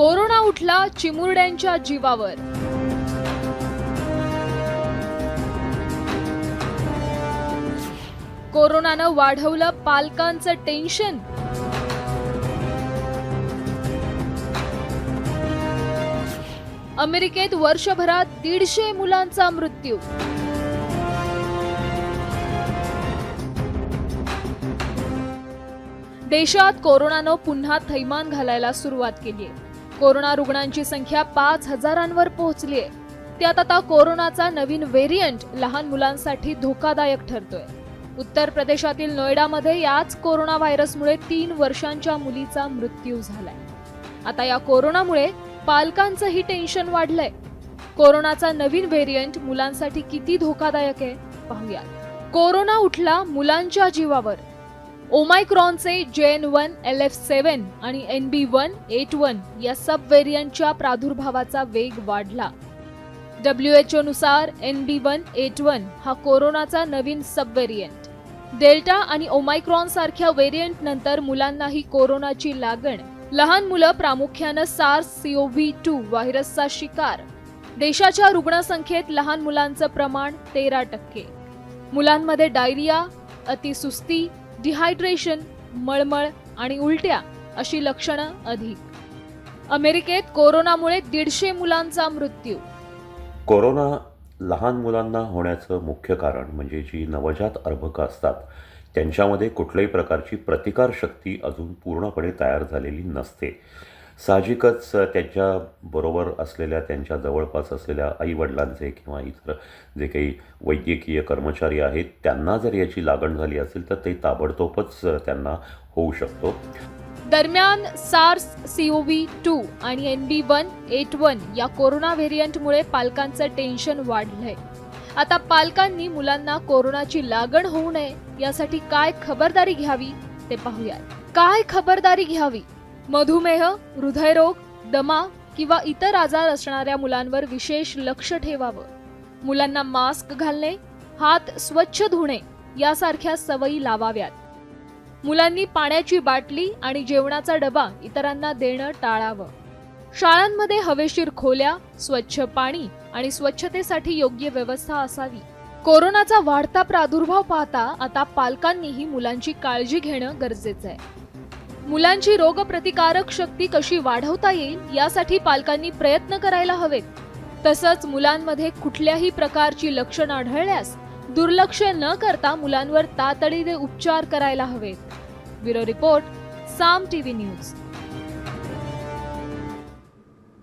Corona उठला चिमुरड्यांच्या जीवावर. कोरोनानं वाढवलं पालकांचं टेन्शन. अमेरिकेत वर्षभरात दीडशे मुलांचा मृत्यू. देशात कोरोनानं पुन्हा थैमान घालायला सुरुवात केली आहे कोरोना रुग्णांची संख्या पाच हजारांवर पोहोचली आहे. त्यात आता कोरोनाचा नवीन व्हेरियंट लहान मुलांसाठी धोकादायक ठरतोय. उत्तर प्रदेशातील नोएडामध्ये याच कोरोना व्हायरसमुळे तीन वर्षांच्या मुलीचा मृत्यू झालाय. आता या कोरोनामुळे पालकांचंही टेन्शन वाढलंय. कोरोनाचा नवीन व्हेरियंट मुलांसाठी किती धोकादायक आहे पाहूया कोरोना उठला मुलांच्या जीवावर. ओमायक्रॉनचे JN one L F seven आणि N B one eight one या सब व्हेरियंटच्या प्रादुर्भावाचा वेग वाढला. W H ओनुसार N B one eight one हा कोरोनाचा नवीन सब व्हेरियंट डेल्टा आणि ओमायक्रॉन सारख्या व्हेरियंट नंतर मुलांनाही कोरोनाची लागण. लहान मुलं प्रामुख्यानं सार्स सीओव्ही टू व्हायरसचा शिकार. देशाच्या रुग्णसंख्येत लहान मुलांचं प्रमाण तेरा टक्के. मुलांमध्ये डायरिया अतिसुस्ती डिहायड्रेशन मळमळ आणि उलट्या अशी लक्षणं अधिक. अमेरिकेत कोरोनामुळे दीडशे मुलांचा मृत्यू. कोरोना लहान मुलांना होण्याचं मुख्य कारण म्हणजे जी नवजात अर्भकं असतात त्यांच्यामध्ये कुठल्याही प्रकारची प्रतिकारशक्ती अजून पूर्णपणे तयार झालेली नसते. साहजिकच त्यांच्याबरोबर असलेल्या त्यांच्या जवळपास असलेल्या आईवडिलांचे किंवा इतर जे काही वैद्यकीय कर्मचारी आहेत त्यांना जर याची लागण झाली असेल तर ते ताबडतोबच त्यांना होऊ शकतो. दरम्यान सार्स सीओव्ही टू आणि N B one eight one या कोरोना व्हेरियंटमुळे पालकांचं टेन्शन वाढलंय. आता पालकांनी मुलांना कोरोनाची लागण होऊ नये यासाठी काय खबरदारी घ्यावी ते पाहूयात. काय खबरदारी घ्यावी? मधुमेह हृदयरोग दमा किंवा इतर आजार असणाऱ्या मुलांवर विशेष लक्ष ठेवावं. मुलांना मास्क घालणे हात स्वच्छ धुणे यासारख्या सवयी लावाव्यात. मुलांनी पाण्याची बाटली आणि जेवणाचा डबा इतरांना देणं टाळावं. शाळांमध्ये हवेशीर खोल्या स्वच्छ पाणी आणि स्वच्छतेसाठी योग्य व्यवस्था असावी. कोरोनाचा वाढता प्रादुर्भाव पाहता आता पालकांनीही मुलांची काळजी घेणं गरजेचं आहे. मुलांची रोगप्रतिकारक शक्ती कशी वाढवता येईल यासाठी पालकांनी प्रयत्न करायला हवेत. तसंच मुलांमध्ये कुठल्याही प्रकारची लक्षणं आढळल्यास दुर्लक्ष न करता मुलांवर तातडीने उपचार करायला हवेत. Bureau report Saam TV news.